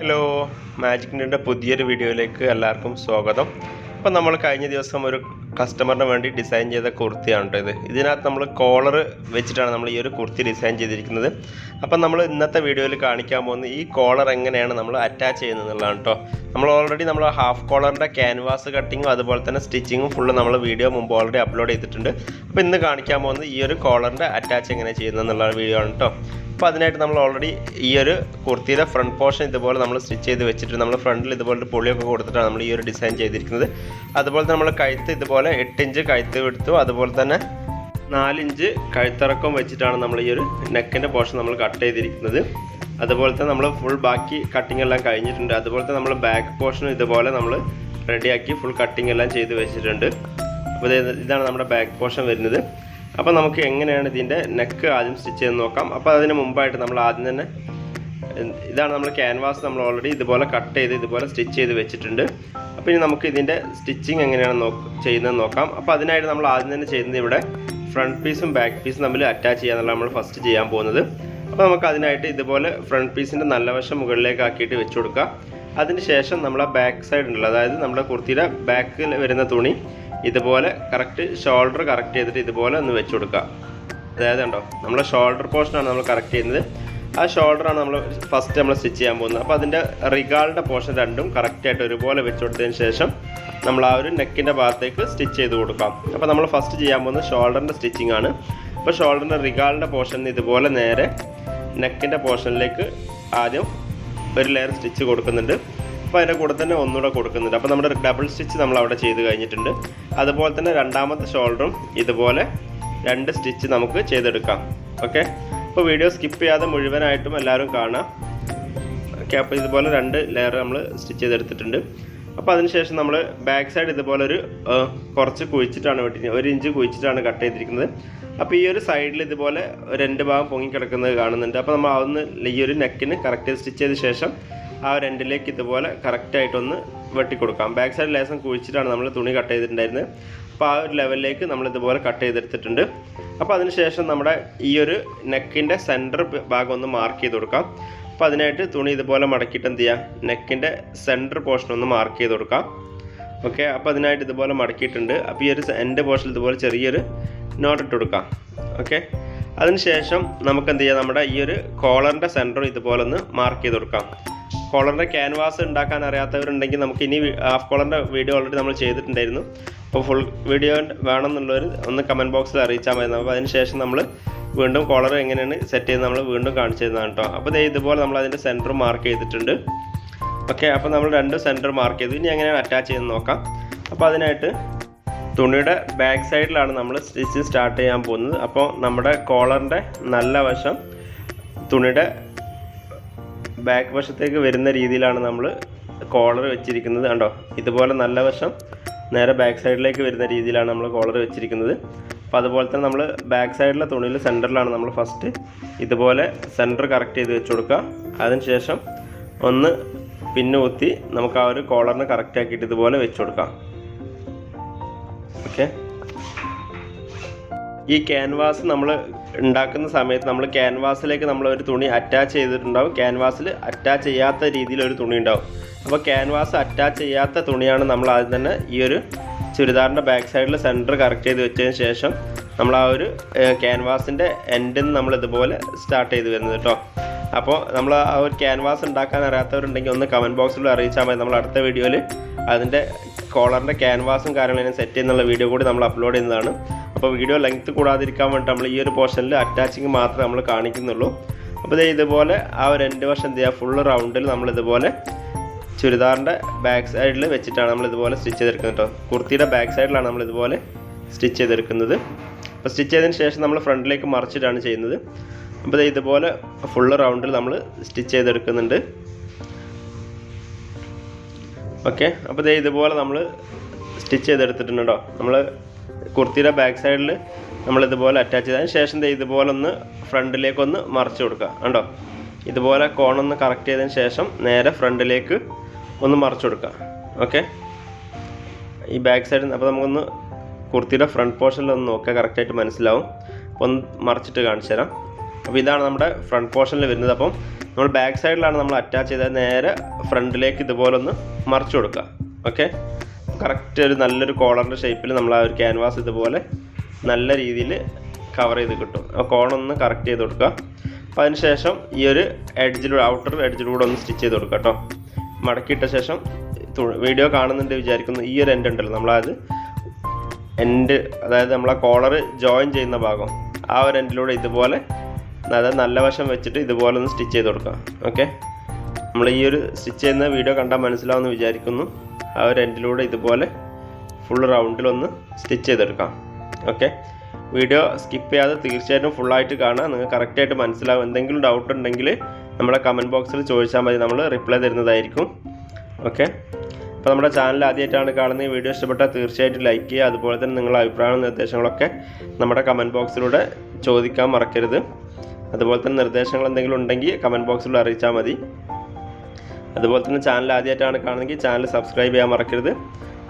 Hello magic നിന്റെ പുതിയൊരു വീഡിയോയിലേക്ക് എല്ലാവർക്കും സ്വാഗതം. അപ്പം നമ്മൾ കഴിഞ്ഞ ദിവസം ഒരു കസ്റ്റമറിന് വേണ്ടി ഡിസൈൻ ചെയ്ത കുർത്തിയാണ് ഇത്. ഇതിനകത്ത് നമ്മൾ കോളർ വെച്ചിട്ടാണ് നമ്മൾ ഈ ഒരു കുർത്തി ഡിസൈൻ ചെയ്തിരിക്കുന്നത്. അപ്പം നമ്മൾ ഇന്നത്തെ വീഡിയോയിൽ കാണിക്കാൻ പോകുന്നത് ഈ കോളർ എങ്ങനെയാണ് നമ്മൾ അറ്റാച്ച് ചെയ്യുന്നത് എന്നുള്ളതാണ് കേട്ടോ. നമ്മൾ ഓൾറെഡി നമ്മൾ ഹാഫ് കോളറിന്റെ ക്യാൻവാസ് കട്ടിങ്ങും അതുപോലെ തന്നെ സ്റ്റിച്ചിങ്ങും ഫുള്ള് നമ്മൾ വീഡിയോ മുമ്പ് ഓൾറെഡി അപ്ലോഡ് ചെയ്തിട്ടുണ്ട്. അപ്പോൾ ഇന്ന് കാണിക്കാൻ പോകുന്നത് ഈ ഒരു കോളറിന്റെ അറ്റാച്ച് എങ്ങനെ ചെയ്യുന്നത് എന്നുള്ള വീഡിയോ ആണ് കേട്ടോ. അപ്പോൾ അതിനായിട്ട് നമ്മൾ ഓൾറെഡി ഈ ഒരു കുർത്തിയുടെ ഫ്രണ്ട് പോർഷൻ ഇതുപോലെ നമ്മൾ സ്റ്റിച്ച് ചെയ്ത് വെച്ചിട്ട് നമ്മൾ ഫ്രണ്ടിൽ ഇതുപോലെ പൊളിയൊക്കെ കൊടുത്തിട്ടാണ് നമ്മൾ ഈ ഒരു ഡിസൈൻ ചെയ്തിരിക്കുന്നത്. അതുപോലെ തന്നെ നമ്മൾ കഴുത്ത് ഇതുപോലെ എട്ട് ഇഞ്ച് കഴുത്ത് എടുത്തു. അതുപോലെ തന്നെ നാലിഞ്ച് കഴുത്തിറക്കം വെച്ചിട്ടാണ് നമ്മൾ ഈ ഒരു നെക്കിന്റെ പോർഷൻ നമ്മൾ കട്ട് ചെയ്തിരിക്കുന്നത്. അതുപോലെ തന്നെ നമ്മൾ ഫുൾ ബാക്കി കട്ടിംഗ് എല്ലാം കഴിഞ്ഞിട്ടുണ്ട്. അതുപോലെ തന്നെ നമ്മൾ ബാക്ക് പോർഷൻ ഇതുപോലെ നമ്മൾ റെഡിയാക്കി ഫുൾ കട്ടിംഗ് എല്ലാം ചെയ്ത് വെച്ചിട്ടുണ്ട്. അപ്പോൾ ഇതാണ് നമ്മുടെ ബാക്ക് പോർഷൻ വരുന്നത്. അപ്പോൾ നമുക്ക് എങ്ങനെയാണ് ഇതിന്റെ നെക്ക് ആദ്യം സ്റ്റിച്ച് ചെയ്ത് നോക്കാം. അപ്പോൾ അതിന് മുമ്പായിട്ട് നമ്മൾ ആദ്യം തന്നെ ഇതാണ് നമ്മൾ ക്യാൻവാസ് നമ്മൾ ഓൾറെഡി ഇതുപോലെ കട്ട് ചെയ്ത് ഇതുപോലെ സ്റ്റിച്ച് ചെയ്ത് വെച്ചിട്ടുണ്ട്. അപ്പോൾ ഇനി നമുക്ക് ഇതിന്റെ സ്റ്റിച്ചിങ് എങ്ങനെയാണ് നോക്ക് ചെയ്യുന്നത് നോക്കാം. അപ്പോൾ അതിനായിട്ട് നമ്മൾ ആദ്യം തന്നെ ചെയ്യുന്നത് ഇവിടെ ഫ്രണ്ട് പീസും ബാക്ക് പീസും തമ്മിൽ അറ്റാച്ച് ചെയ്യാന്നുള്ള നമ്മൾ ഫസ്റ്റ് ചെയ്യാൻ പോകുന്നത്. അപ്പോൾ നമുക്ക് അതിനായിട്ട് ഇതുപോലെ ഫ്രണ്ട് പീസിന്റെ നല്ല വശം മുകളിലേക്ക് ആക്കിയിട്ട് വെച്ച് കൊടുക്കുക അതിന് ശേഷം നമ്മളെ ബാക്ക് സൈഡ് ഉണ്ടല്ലോ അതായത് നമ്മുടെ കുർത്തിയുടെ ബാക്കിൽ വരുന്ന തുണി ഇതുപോലെ കറക്റ്റ് ഷോൾഡർ കറക്റ്റ് ചെയ്തിട്ട് ഇതുപോലെ ഒന്ന് വെച്ച് കൊടുക്കുക. അതായത് കണ്ടോ നമ്മുടെ ഷോൾഡർ പോർഷനാണ് നമ്മൾ കറക്റ്റ് ചെയ്യുന്നത്. ആ ഷോൾഡറാണ് നമ്മൾ ഫസ്റ്റ് നമ്മൾ സ്റ്റിച്ച് ചെയ്യാൻ പോകുന്നത്. അപ്പോൾ അതിന്റെ റിഗാളുടെ പോർഷൻ രണ്ടും കറക്റ്റായിട്ട് ഒരുപോലെ വെച്ച് കൊടുത്തതിന് ശേഷം നമ്മൾ ആ ഒരു നെക്കിന്റെ ഭാഗത്തേക്ക് സ്റ്റിച്ച് ചെയ്ത് കൊടുക്കാം. അപ്പോൾ നമ്മൾ ഫസ്റ്റ് ചെയ്യാൻ പോകുന്നത് ഷോൾഡറിന്റെ സ്റ്റിച്ചിങ് ആണ്. അപ്പോൾ ഷോൾഡറിന്റെ റിഗാളിന്റെ പോർഷൻ ഇതുപോലെ നേരെ നെക്കിന്റെ പോർഷനിലേക്ക് ആദ്യം ഒരു ലെയർ സ്റ്റിച്ച് കൊടുക്കുന്നുണ്ട്. അപ്പോൾ അതിന്റെ കൂടെ തന്നെ ഒന്നുകൂടെ കൊടുക്കുന്നുണ്ട്. അപ്പോൾ നമ്മുടെ ഡബിൾ സ്റ്റിച്ച് നമ്മൾ അവിടെ ചെയ്ത് കഴിഞ്ഞിട്ടുണ്ട്. അതുപോലെ തന്നെ രണ്ടാമത്തെ ഷോൾഡറും ഇതുപോലെ രണ്ട് സ്റ്റിച്ച് നമുക്ക് ചെയ്തെടുക്കാം. ഓക്കെ? അപ്പോൾ വീഡിയോ സ്കിപ്പ് ചെയ്യാതെ മുഴുവനായിട്ടും എല്ലാവരും കാണാം. ഓക്കെ? അപ്പോൾ ഇതുപോലെ രണ്ട് ലെയർ നമ്മൾ സ്റ്റിച്ച് ചെയ്തെടുത്തിട്ടുണ്ട്. അപ്പോൾ അതിനുശേഷം നമ്മൾ ബാക്ക് സൈഡ് ഇതുപോലെ ഒരു കുറച്ച് കുഴിച്ചിട്ടാണ് വെട്ടി ഒരു ഇഞ്ച് കുഴിച്ചിട്ടാണ് കട്ട് ചെയ്തിരിക്കുന്നത്. അപ്പോൾ ഈ ഒരു സൈഡിൽ ഇതുപോലെ രണ്ട് ഭാഗം പൊങ്ങിക്കിടക്കുന്നത് കാണുന്നുണ്ട്. അപ്പോൾ നമ്മൾ അതൊന്ന് ഈ ഒരു നെക്കിന് കറക്റ്റ് സ്റ്റിച്ച് ചെയ്ത ശേഷം ആ ഒരു എൻഡിലേക്ക് ഇതുപോലെ കറക്റ്റായിട്ടൊന്ന് വെട്ടിക്കൊടുക്കാം. ബാക്ക് സൈഡ് ലേസം കുഴിച്ചിട്ടാണ് നമ്മൾ തുണി കട്ട് ചെയ്തിട്ടുണ്ടായിരുന്നത്. അപ്പോൾ ആ ഒരു ലെവലിലേക്ക് നമ്മൾ ഇതുപോലെ കട്ട് ചെയ്തെടുത്തിട്ടുണ്ട്. അപ്പോൾ അതിനുശേഷം നമ്മുടെ ഈ ഒരു നെക്കിന്റെ സെന്റർ ഭാഗം ഒന്ന് മാർക്ക് ചെയ്ത് കൊടുക്കാം. അപ്പോൾ അതിനായിട്ട് തുണി ഇതുപോലെ മടക്കിയിട്ട് എന്ത് ചെയ്യുക നെക്കിന്റെ സെന്റർ പോർഷൻ ഒന്ന് മാർക്ക് ചെയ്ത് കൊടുക്കാം. ഓക്കെ അപ്പോൾ അതിനായിട്ട് ഇതുപോലെ മടക്കിയിട്ടുണ്ട്. അപ്പോൾ ഈ ഒരു എന്റെ പോർഷൻ ഇതുപോലെ ചെറിയൊരു നോട്ട് ഇട്ട് കൊടുക്കാം. ഓക്കെ അതിനുശേഷം നമുക്ക് എന്ത് ചെയ്യാം? നമ്മുടെ ഈ ഒരു കോളറിന്റെ സെന്റർ ഇതുപോലെ ഒന്ന് മാർക്ക് ചെയ്ത് കൊടുക്കാം. കോളറിന്റെ ക്യാൻവാസ് ഉണ്ടാക്കാൻ അറിയാത്തവരുണ്ടെങ്കിൽ നമുക്ക് ഇനി ഹാഫ് കോളറിന്റെ വീഡിയോ ഓൾറെഡി നമ്മൾ ചെയ്തിട്ടുണ്ടായിരുന്നു. അപ്പോൾ ഫുൾ വീഡിയോ വേണമെന്നുള്ളവർ ഒന്ന് കമന്റ് ബോക്സിൽ അറിയിച്ചാൽ മതി. അപ്പോൾ അതിന് ശേഷം നമ്മൾ വീണ്ടും കോളർ എങ്ങനെയാണ് സെറ്റ് ചെയ്ത് നമ്മൾ വീണ്ടും കാണിച്ചു തരുന്നതാണ് കേട്ടോ അപ്പോൾ ഇതുപോലെ നമ്മൾ അതിന്റെ സെന്റർ മാർക്ക് ചെയ്തിട്ടുണ്ട്. ഓക്കെ അപ്പോൾ നമ്മൾ രണ്ട് സെന്റർ മാർക്ക് ചെയ്തു. ഇനി എങ്ങനെയാണ് അറ്റാച്ച് ചെയ്ത് നോക്കാം. അപ്പോൾ അതിനായിട്ട് തുണിയുടെ ബാക്ക് സൈഡിലാണ് നമ്മൾ സ്റ്റിച്ച് സ്റ്റാർട്ട് ചെയ്യാൻ പോകുന്നത്. അപ്പോൾ നമ്മുടെ കോളറിന്റെ നല്ല വശം തുണിയുടെ ബാക്ക് വശത്തേക്ക് വരുന്ന രീതിയിലാണ് നമ്മൾ കോളർ വെച്ചിരിക്കുന്നത്. കണ്ടോ? ഇതുപോലെ നല്ല വശം നേരെ ബാക്ക് സൈഡിലേക്ക് വരുന്ന രീതിയിലാണ് നമ്മൾ കോളർ വെച്ചിരിക്കുന്നത്. അപ്പോൾ അതുപോലെ തന്നെ നമ്മൾ ബാക്ക് സൈഡിലെ തുണിയിൽ സെന്ററിലാണ് നമ്മൾ ഫസ്റ്റ് ഇതുപോലെ സെന്റർ കറക്റ്റ് ചെയ്ത് വെച്ച് കൊടുക്കുക. അതിനുശേഷം ഒന്ന് പിന്നു കുത്തി നമുക്ക് ആ ഒരു കോളറിന് കറക്റ്റ് ആക്കിയിട്ട് ഇതുപോലെ വെച്ച് കൊടുക്കാം. ഓക്കെ ഈ ക്യാൻവാസ് നമ്മൾ ഉണ്ടാക്കുന്ന സമയത്ത് നമ്മൾ ക്യാൻവാസിലേക്ക് നമ്മൾ ഒരു തുണി അറ്റാച്ച് ചെയ്തിട്ടുണ്ടാവും. ക്യാൻവാസിൽ അറ്റാച്ച് ചെയ്യാത്ത രീതിയിൽ ഒരു തുണി ഉണ്ടാവും. അപ്പോൾ ക്യാൻവാസ് അറ്റാച്ച് ചെയ്യാത്ത തുണിയാണ് നമ്മൾ ആദ്യം തന്നെ ഈ ഒരു ചുരിദാറിന്റെ ബാക്ക് സൈഡിൽ സെന്റർ കറക്റ്റ് ചെയ്ത് വെച്ചതിന് ശേഷം നമ്മൾ ആ ഒരു ക്യാൻവാസിന്റെ എൻഡിൽ നിന്ന് നമ്മൾ ഇതുപോലെ സ്റ്റാർട്ട് ചെയ്ത് വരുന്നത് കേട്ടോ. അപ്പോൾ നമ്മൾ ആ ഒരു ക്യാൻവാസ് ഉണ്ടാക്കാൻ അറിയാത്തവരുണ്ടെങ്കിൽ ഒന്ന് കമന്റ് ബോക്സിൽ അറിയിച്ചാൽ മതി. നമ്മൾ അടുത്ത വീഡിയോയിൽ അതിന്റെ കോളറിന്റെ ക്യാൻവാസും കാര്യങ്ങളും സെറ്റ് ചെയ്യുന്നുള്ള വീഡിയോ കൂടി നമ്മൾ അപ്ലോഡ് ചെയ്യുന്നതാണ്. അപ്പോൾ വീഡിയോ ലെങ്ത് കൂടാതിരിക്കാൻ വേണ്ടി നമ്മൾ ഈ ഒരു പോർഷനിൽ അറ്റാച്ചിങ് മാത്രമേ നമ്മൾ കാണിക്കുന്നുള്ളൂ. അപ്പോൾ ദേ ഇതുപോലെ ആ ഒരു രണ്ട് വർഷം എന്ത് ചെയ്യുക ഫുള്ള് റൗണ്ടിൽ നമ്മൾ ഇതുപോലെ ചുരിദാറിന്റെ ബാക്ക് സൈഡിൽ വെച്ചിട്ടാണ് നമ്മൾ ഇതുപോലെ സ്റ്റിച്ച് ചെയ്തെടുക്കുന്നത് കേട്ടോ കുർത്തിയുടെ ബാക്ക് സൈഡിലാണ് നമ്മൾ ഇതുപോലെ സ്റ്റിച്ച് ചെയ്തെടുക്കുന്നത്. അപ്പോൾ സ്റ്റിച്ച് ചെയ്തതിന് ശേഷം നമ്മൾ ഫ്രണ്ടിലേക്ക് മറിച്ചിട്ടാണ് ചെയ്യുന്നത്. അപ്പോൾ ഇതുപോലെ ഫുൾ റൗണ്ടിൽ നമ്മൾ സ്റ്റിച്ച് ചെയ്തെടുക്കുന്നുണ്ട്. ഓക്കെ അപ്പോൾ ദേ ഇതുപോലെ നമ്മൾ സ്റ്റിച്ച് ചെയ്തെടുത്തിട്ടുണ്ട്? നമ്മൾ കുർത്തിയുടെ ബാക്ക് സൈഡിൽ നമ്മൾ ഇതുപോലെ അറ്റാച്ച് ചെയ്തതിന് ശേഷം ദേ ഇതുപോലെ ഒന്ന് ഫ്രണ്ടിലേക്കൊന്ന് മറിച്ച് കൊടുക്കുക. കണ്ടോ? ഇതുപോലെ കോണൊന്ന് കറക്റ്റ് ചെയ്തതിന് ശേഷം നേരെ ഫ്രണ്ടിലേക്ക് ഒന്ന് മറിച്ച് കൊടുക്കുക. ഓക്കെ ഈ ബാക്ക് സൈഡിൽ അപ്പോൾ നമുക്കൊന്ന് കുർത്തിയുടെ ഫ്രണ്ട് പോർഷനിൽ ഒന്ന് നോക്കുക കറക്റ്റായിട്ട് മനസ്സിലാവും. അപ്പോൾ ഒന്ന് മറിച്ചിട്ട് കാണിച്ചു തരാം. അപ്പോൾ ഇതാണ് നമ്മുടെ ഫ്രണ്ട് പോർഷനിൽ വരുന്നത്. അപ്പം നമ്മൾ ബാക്ക് സൈഡിലാണ് നമ്മൾ അറ്റാച്ച് ചെയ്തത്. നേരെ ഫ്രണ്ടിലേക്ക് ഇതുപോലെ ഒന്ന് മറിച്ചു കൊടുക്കുക. ഓക്കെ കറക്റ്റ് ഒരു നല്ലൊരു കോളറിന്റെ ഷേപ്പിൽ നമ്മൾ ആ ഒരു ക്യാൻവാസ് ഇതുപോലെ നല്ല രീതിയിൽ കവർ ചെയ്ത് കിട്ടും. ആ കോണൊന്ന് കറക്റ്റ് ചെയ്ത് കൊടുക്കുക. അപ്പോൾ അതിനുശേഷം ഈ ഒരു എഡ്ജിലൂടെ ഔട്ടർ എഡ്ജിലൂടെ ഒന്ന് സ്റ്റിച്ച് ചെയ്ത് കൊടുക്കുക കേട്ടോ. മടക്കിയിട്ട ശേഷം വീഡിയോ കാണുന്നുണ്ട് വിചാരിക്കുന്നു. ഈ ഒരു എൻഡ് ഉണ്ടല്ലോ. നമ്മളത് എൻഡ് അതായത് നമ്മളെ കോളർ ജോയിൻ ചെയ്യുന്ന ഭാഗം. ആ ഒരു എൻഡിലൂടെ ഇതുപോലെ അതായത് നല്ല വശം വെച്ചിട്ട് ഇതുപോലെ ഒന്ന് സ്റ്റിച്ച് ചെയ്ത് കൊടുക്കാം. ഓക്കെ നമ്മൾ ഈ ഒരു സ്റ്റിച്ച് ചെയ്യുന്ന വീഡിയോ കണ്ടാൽ മനസ്സിലാവുമെന്ന് വിചാരിക്കുന്നു. ആ ഒരു എൻഡിലൂടെ ഇതുപോലെ ഫുൾ റൗണ്ടിലൊന്ന് സ്റ്റിച്ച് ചെയ്തെടുക്കാം. ഓക്കെ വീഡിയോ സ്കിപ്പ് ചെയ്യാതെ തീർച്ചയായിട്ടും ഫുള്ളായിട്ട് കാണുക. നിങ്ങൾക്ക് കറക്റ്റായിട്ട് മനസ്സിലാവും. എന്തെങ്കിലും ഡൗട്ട് ഉണ്ടെങ്കിൽ നമ്മളെ കമന്റ് ബോക്സിൽ ചോദിച്ചാൽ മതി. നമ്മൾ റിപ്ലൈ തരുന്നതായിരിക്കും. ഓക്കെ അപ്പോൾ നമ്മുടെ ചാനൽ ആദ്യമായിട്ടാണ് കാണുന്നത് ഈ വീഡിയോ. ഇഷ്ടപ്പെട്ടാൽ തീർച്ചയായിട്ടും ലൈക്ക് ചെയ്യുക. അതുപോലെ തന്നെ നിങ്ങളുടെ അഭിപ്രായങ്ങളും നിർദ്ദേശങ്ങളൊക്കെ നമ്മുടെ കമന്റ് ബോക്സിലൂടെ ചോദിക്കാൻ മറക്കരുത്. അതുപോലെ തന്നെ നിർദ്ദേശങ്ങൾ എന്തെങ്കിലും ഉണ്ടെങ്കിൽ കമന്റ് ബോക്സിൽ അറിയിച്ചാൽ മതി. അതുപോലെ തന്നെ ചാനൽ ആദ്യമായിട്ടാണ് കാണുന്നതെങ്കിൽ ചാനൽ സബ്സ്ക്രൈബ് ചെയ്യാൻ മറക്കരുത്.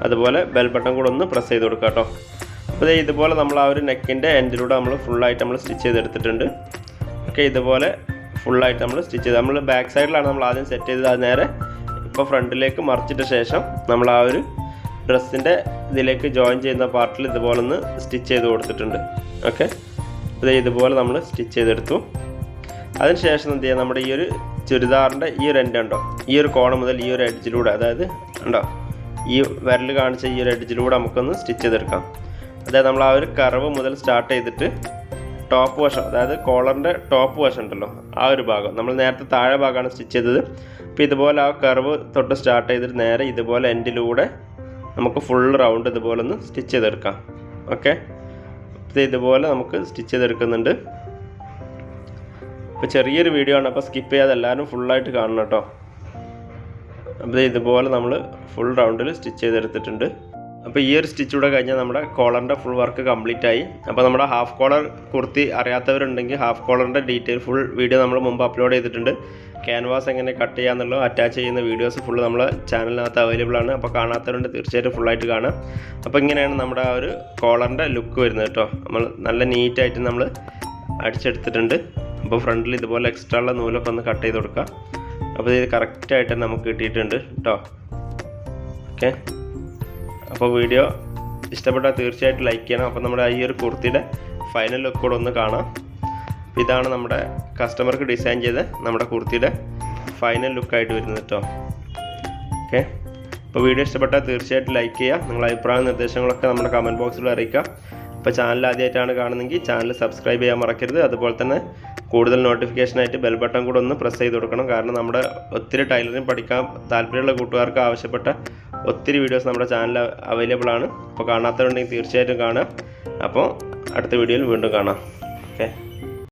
അതുപോലെ ബെൽ ബട്ടൺ കൂടെ ഒന്ന് പ്രസ് ചെയ്ത് കൊടുക്കുക കേട്ടോ. അപ്പോൾ ഇതുപോലെ നമ്മൾ ആ ഒരു നെക്കിന്റെ എൻഡിലൂടെ നമ്മൾ ഫുള്ളായിട്ട് നമ്മൾ സ്റ്റിച്ച് ചെയ്തെടുത്തിട്ടുണ്ട്. ഓക്കെ ഇതുപോലെ ഫുള്ളായിട്ട് നമ്മൾ സ്റ്റിച്ച് ചെയ്ത് നമ്മൾ ബാക്ക് സൈഡിലാണ് നമ്മൾ ആദ്യം സെറ്റ് ചെയ്തത്. അത് നേരെ ഇപ്പോൾ ഫ്രണ്ടിലേക്ക് മറിച്ചിട്ട ശേഷം നമ്മൾ ആ ഒരു ഡ്രസ്സിന്റെ ഇതിലേക്ക് ജോയിൻ ചെയ്യുന്ന പാർട്ടിൽ ഇതുപോലെ ഒന്ന് സ്റ്റിച്ച് ചെയ്ത് കൊടുത്തിട്ടുണ്ട്. ഓക്കെ. ഇത് ഇതുപോലെ നമ്മൾ സ്റ്റിച്ച് ചെയ്തെടുത്തു. അതിനുശേഷം എന്ത് ചെയ്യാം? നമ്മുടെ ഈ ഒരു ചുരിദാറിന്റെ ഈ ഒരു എൻഡ് ഉണ്ടോ ഈ ഒരു കോണം മുതൽ ഈ ഒരു എഡ്ജിലൂടെ അതായത് ഉണ്ടോ ഈ വിരൽ കാണിച്ച ഈ ഒരു എഡ്ജിലൂടെ നമുക്കൊന്ന് സ്റ്റിച്ച് ചെയ്തെടുക്കാം. അതായത് നമ്മൾ ആ ഒരു കറവ് മുതൽ സ്റ്റാർട്ട് ചെയ്തിട്ട് ടോപ്പ് വശം അതായത് കോളറിന്റെ ടോപ്പ് വശം ഉണ്ടല്ലോ ആ ഒരു ഭാഗം. നമ്മൾ നേരത്തെ താഴെ ഭാഗമാണ് സ്റ്റിച്ച് ചെയ്തത്. അപ്പോൾ ഇതുപോലെ ആ കർവ് തൊട്ട് സ്റ്റാർട്ട് ചെയ്തിട്ട് നേരെ ഇതുപോലെ എൻഡിലൂടെ നമുക്ക് ഫുൾ റൗണ്ട് ഇതുപോലെ ഒന്ന് സ്റ്റിച്ച് ചെയ്തെടുക്കാം. ഓക്കെ ഇതുപോലെ നമുക്ക് സ്റ്റിച്ച് ചെയ്തെടുക്കുന്നുണ്ട്. അപ്പോൾ ചെറിയൊരു വീഡിയോ ആണ്. അപ്പോൾ സ്കിപ്പ് ചെയ്യാതെ എല്ലാവരും ഫുള്ളായിട്ട് കാണണം കേട്ടോ. അപ്പോൾ ഇതുപോലെ നമ്മൾ ഫുൾ റൗണ്ടിൽ സ്റ്റിച്ച് ചെയ്തെടുത്തിട്ടുണ്ട്. അപ്പോൾ ഈ ഒരു സ്റ്റിച്ച് കൂടെ കഴിഞ്ഞാൽ നമ്മുടെ കോളറിന്റെ ഫുൾ വർക്ക് കംപ്ലീറ്റ് ആയി. അപ്പോൾ നമ്മുടെ ഹാഫ് കോളർ കുർത്തി അറിയാത്തവരുണ്ടെങ്കിൽ ഹാഫ് കോളറിന്റെ ഡീറ്റെയിൽ ഫുൾ വീഡിയോ നമ്മൾ മുമ്പ് അപ്ലോഡ് ചെയ്തിട്ടുണ്ട്. ക്യാൻവാസ് എങ്ങനെ കട്ട് ചെയ്യാന്നുള്ളത് അറ്റാച്ച് ചെയ്യുന്ന വീഡിയോസ് ഫുൾ നമ്മളെ ചാനലിനകത്ത് അവൈലബിൾ ആണ്. അപ്പോൾ കാണാത്തവരുണ്ട് തീർച്ചയായിട്ടും ഫുള്ളായിട്ട് കാണാം അപ്പോൾ ഇങ്ങനെയാണ് നമ്മുടെ ആ ഒരു കോളറിന്റെ ലുക്ക് വരുന്നത് കേട്ടോ. നമ്മൾ നല്ല നീറ്റായിട്ട് നമ്മൾ അടിച്ചെടുത്തിട്ടുണ്ട്. അപ്പോൾ ഫ്രണ്ടിൽ ഇതുപോലെ എക്സ്ട്രാ ഉള്ള നൂലൊക്കെ ഒന്ന് കട്ട് ചെയ്ത് കൊടുക്കുക. അപ്പോൾ ഇത് കറക്റ്റായിട്ട് നമുക്ക് കിട്ടിയിട്ടുണ്ട് കേട്ടോ. ഓക്കെ അപ്പോൾ വീഡിയോ ഇഷ്ടപ്പെട്ടാൽ തീർച്ചയായിട്ടും ലൈക്ക് ചെയ്യണം. അപ്പോൾ നമ്മുടെ ഈ ഒരു കുർത്തിയുടെ ഫൈനൽ ലുക്ക് കൂടെ ഒന്ന് കാണാം. ഇതാണ് നമ്മുടെ കസ്റ്റമർക്ക് ഡിസൈൻ ചെയ്ത നമ്മുടെ കുർത്തിയുടെ ഫൈനൽ ലുക്കായിട്ട് വരുന്നത് കേട്ടോ ഓക്കെ അപ്പോൾ വീഡിയോ ഇഷ്ടപ്പെട്ടാൽ തീർച്ചയായിട്ടും ലൈക്ക് ചെയ്യുക നിങ്ങളുടെ അഭിപ്രായ നിർദ്ദേശങ്ങളൊക്കെ നമ്മുടെ കമന്റ് ബോക്സിൽ അറിയിക്കുക അപ്പോൾ ചാനൽ ആദ്യമായിട്ടാണ് കാണുന്നതെങ്കിൽ ചാനൽ സബ്സ്ക്രൈബ് ചെയ്യാൻ മറക്കരുത്. അതുപോലെ തന്നെ കൂടുതൽ നോട്ടിഫിക്കേഷനായിട്ട് ബെൽ ബട്ടൺ കൂടെ ഒന്ന് പ്രസ് ചെയ്ത് കൊടുക്കണം. കാരണം നമ്മുടെ ഒത്തിരി ടൈലറിങ് പഠിക്കാൻ താല്പര്യമുള്ള കൂട്ടുകാർക്ക് ആവശ്യപ്പെട്ട ഒത്തിരി വീഡിയോസ് നമ്മുടെ ചാനലിൽ അവൈലബിൾ ആണ്. അപ്പോൾ കാണാത്തവരുണ്ടെങ്കിൽ തീർച്ചയായിട്ടും കാണുക. അപ്പോൾ അടുത്ത വീഡിയോയിൽ വീണ്ടും കാണാം. ഓക്കെ